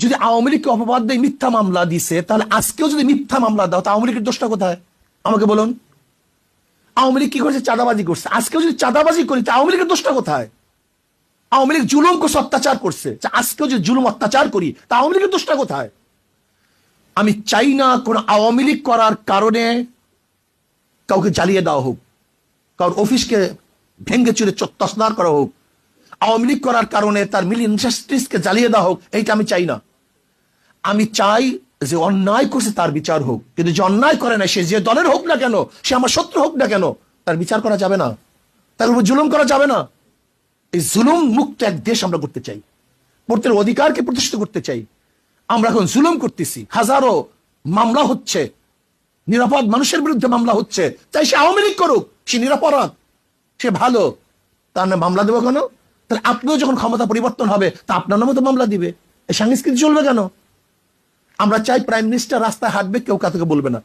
যদি আওয়ামী লীগকে অপবাদ দিয়ে মিথ্যা মামলা দিছে, তাহলে আজকেও যদি মিথ্যা মামলা দাও তা আওয়ামী লীগের দোষটা কোথায়? আমাকে বলুন। আওয়ামী লীগ কি করছে? চাঁদাবাজি করছে। আজকেও যদি চাঁদাবাজি করি, তা আওয়ামী লীগের দোষটা কোথায়? আওয়ামী লীগ জুলুম করছে, অত্যাচার করছে। আজকেও যদি জুলুম, অত্যাচার করি, তা আওয়ামী লীগের দোষটা কোথায়? আমি চাই না কোন আওয়ামী লীগ করার কারণে কাউকে জ্বালিয়ে দেওয়া হোক, কারোর অফিসকে ভেঙ্গে চুরে তসনার করা হোক। আওয়ামী লীগ করার কারণে তার মিল ইন্ডাস্ট্রিজকে জ্বালিয়ে দেওয়া হোক, এইটা আমি চাই না। আমি চাই যে অন্যায় করছে তার বিচার হোক। কিন্তু যে অন্যায় করে না, সে যে দলের হোক না কেন, সে আমার শত্রু হোক না কেন, তার বিচার করা যাবে না। তার উপর জুলুম করা যাবে না। এই জুলুম মুক্ত এক দেশ আমরা করতে চাই। প্রত্যেক অধিকারকে প্রতিষ্ঠিত করতে চাই। আমরা এখন জুলুম করতেছি। হাজারো মামলা হচ্ছে। নিরাপদ মানুষের বিরুদ্ধে মামলা হচ্ছে। তাই সে আওয়ামী লীগ করুক, সে নিরাপরাধ, সে ভালো। তার নামে মামলা দেবো কেন? তাহলে আপনিও যখন ক্ষমতা পরিবর্তন হবে, তা আপনার নামে তো মামলা দিবে। এই সংস্কৃতি চলবে কেন? আমরা চাই প্রাইম মিনিস্টার রাস্তায় হাঁটবে, কেউ কাউকে বলবে না।